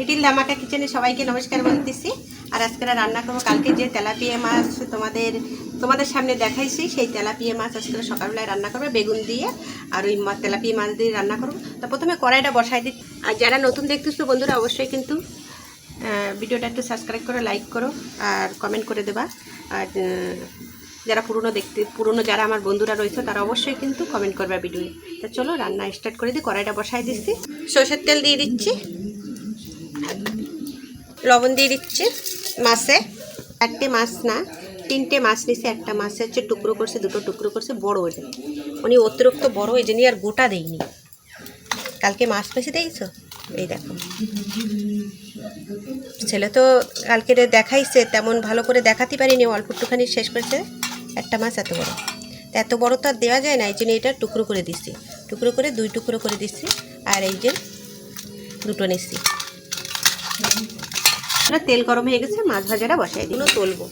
Little ধামাকা কিচেনে সবাইকে নমস্কার বলতেছি। আর আজকে রান্না করব, কালকে যে তেলাপিয়া মাছ তোমাদের তোমাদের সামনে দেখাইছি, সেই তেলাপিয়া মাছ আজকে সকালবেলায় রান্না করবে, বেগুন দিয়ে আর ওই তেলাপিয়া মাছ দিয়ে রান্না করব। তো প্রথমে কড়াইটা বসাই দিই। আর যারা নতুন দেখতেছো বন্ধুরা, অবশ্যই কিন্তু ভিডিওটা একটু সাবস্ক্রাইব করো লাইক করো, আর কমেন্ট করে দেবা। আর যারা পুরনো দেখতে, পুরনো যারা আমার বন্ধুরা রয়েছে, তারা অবশ্যই কিন্তু কমেন্ট করবে ভিডিও তা চলো রান্না স্টার্ট করে দিই, কড়াইটা বসাই দিচ্ছি। সর্ষের তেল দিয়ে দিচ্ছি। লবণ দিয়ে দিচ্ছি মাছে। চারটে মাছ না, তিনটে মাছ নিছে, একটা মাছ হচ্ছে টুকরো করছে, দুটো টুকরো করছে, বড় ওজন উনি অতিরিক্ত বড় ওই জন্যই আর গোটা দেয়নি। কালকে মাছ পেছে দেখছ এই দেখো। ছেলে তো কালকে দেখাইছে, তেমন ভালো করে দেখাতে পারিনি, অল্প একটুখানি শেষ করেছে। একটা মাছ এত বড়। তা এত বড় তো আর দেওয়া যায় না, এই জন্য এটা টুকরো করে দিচ্ছি। টুকরো করে, দুই টুকরো করে দিচ্ছি, আর এই যে দুটো নিচ্ছি। আমরা তেল গরম হয়ে গেছে মাছ ভাজাটা বসাই দিই। তুলবো।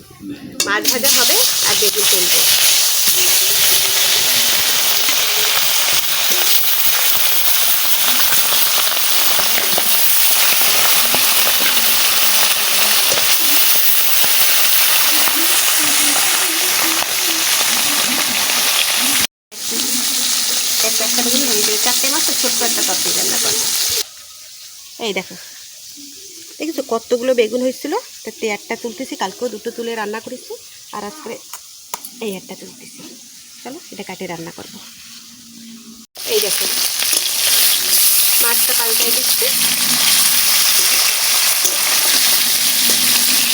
মাছ ভাজা হবে আর বেগুন তুলবো। একটা একটা বেগুন যাবে চারটে মাছ ছোট্ট একটা তরকারি রান্না করব। এই দেখো দেখেছ কতগুলো বেগুন হয়েছিল? তাতে একটা তুলতেছি, কালকেও দুটো তুলে রান্না করেছি, আর আজকে এই একটা তুলতেছি। চলো, এটা কাটে রান্না করব। এই দেখো, মাছটা পাল্টাই দিচ্ছি।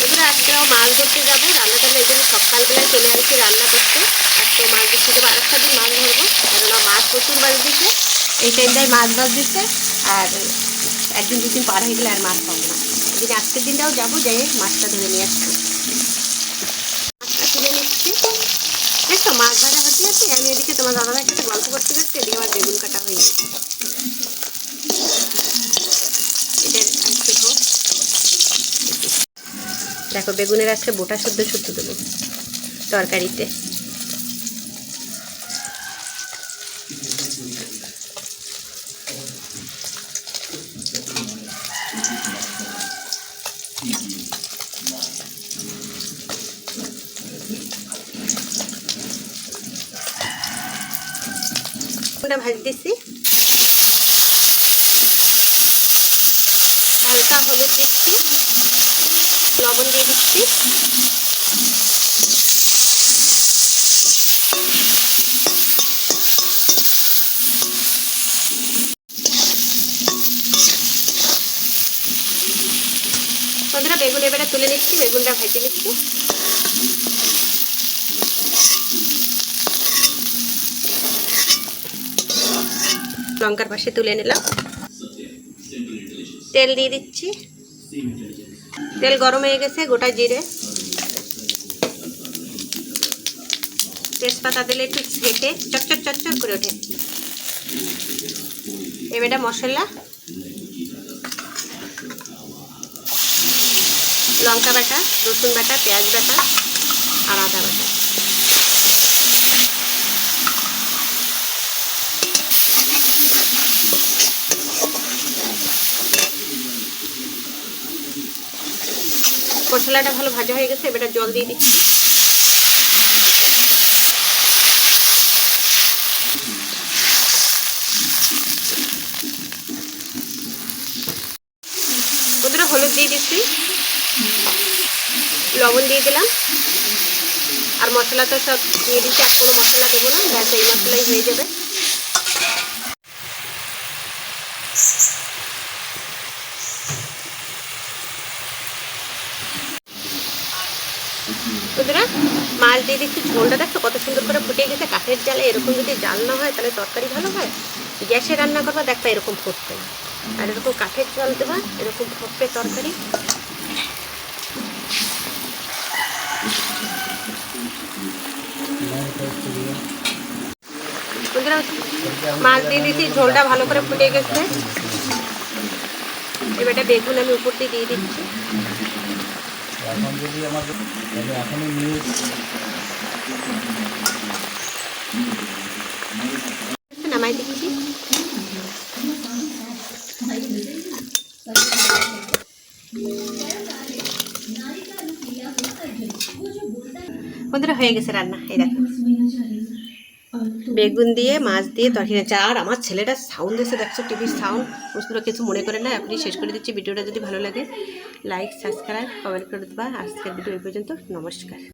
এগুলো আজকেও মাছ ধরতে যাব রান্নাটা জন্য সকালবেলায় চলে আসছি রান্না করতে। আজকেও মাছ ধরতে যাব আর একটা দিন মাছ ধরবো। কেননা মাছ প্রচুর মাছ দিচ্ছে এই টাইমটায় মাছ মাছ দিচ্ছে, আর একদিন দুদিন পার হয়ে গেলে আর মাছ পাবো না। যদি আজকের দিনটাও যাব, যাই মাছটা ধরে নিয়ে আসব মাছটা তুলে নিচ্ছি। দেখো, মাছ ভাজা হতে আছে আমি এদিকে তোমার দাদাভাইয়ের সাথে গল্প করতে করতে এদিকে আমার বেগুন কাটা হয়ে গেছে। দেখো, বেগুনের আজকে বোটা শুদ্ধ শুদ্ধ দেবো তরকারিতে। ওটা ভাজতেছি হালকা হলুদ দিচ্ছি, লবণ দিয়ে দিচ্ছি। বেগুন এবারে তুলে নিচ্ছি, বেগুনটা ভেজে নিচ্ছি লঙ্কার পাশে তুলে নিলাম। তেল দিয়ে দিচ্ছি। তেল গরম হয়ে গেছে, গোটা জিরে। তেজপাতা দিলে একটু ঘেটে চটচট চটচট করে ওঠে। এবারে মশলা। লঙ্কা বাটা, রসুন বাটা, পেঁয়াজ বাটা আর আদা বাটা। মশলাটা ভালো ভাজা হয়ে গেছে, এবারে জল দিয়ে দিচ্ছি। বন্ধুরা হলুদ দিয়ে দিচ্ছি। লবণ দিয়ে দিলাম। আর মশলা তো সব দিয়ে দিচ্ছি, আর কোনো মশলা দেবো না, ব্যাস, এই মশলাই হয়ে যাবে। বন্ধুরা মাছ দিয়ে দিচ্ছি, ঝোলটা দেখছ কত সুন্দর করে ফুটে গেছে, কাঠের জালে এরকম যদি জাল না হয় তাহলে তরকারি ভালো হয়? গ্যাসে রান্না করবা দেখবা এরকম ফুটবে। আর এরকম কাঠের জল দেবা, এরকম ফুটবে তরকারি। বন্ধুরা মাছ দিয়ে দিচ্ছি, ঝোলটা ভালো করে ফুটে গেছে। এবারটা বেগুন আমি উপর দিয়ে দিয়ে দিচ্ছি। এখন যদি আমাদের তাহলে এখনই নিউজ নামাই দিচ্ছি। বন্ধুরা হয়ে গেছে রান্না এই দেখো। বেগুন দিয়ে, মাছ দিয়ে, তরকারি আছে আর আমার ছেলেটা সাউন্ড এসে দেখছ টিভির সাউন্ড বুঝতে কিছু মনে করে না আপনি শেষ করে দিচ্ছি। ভিডিওটা যদি ভালো লাগে লাইক সাবস্ক্রাইব কমেন্ট করে দেবা। আজকের ভিডিও এই পর্যন্ত, নমস্কার।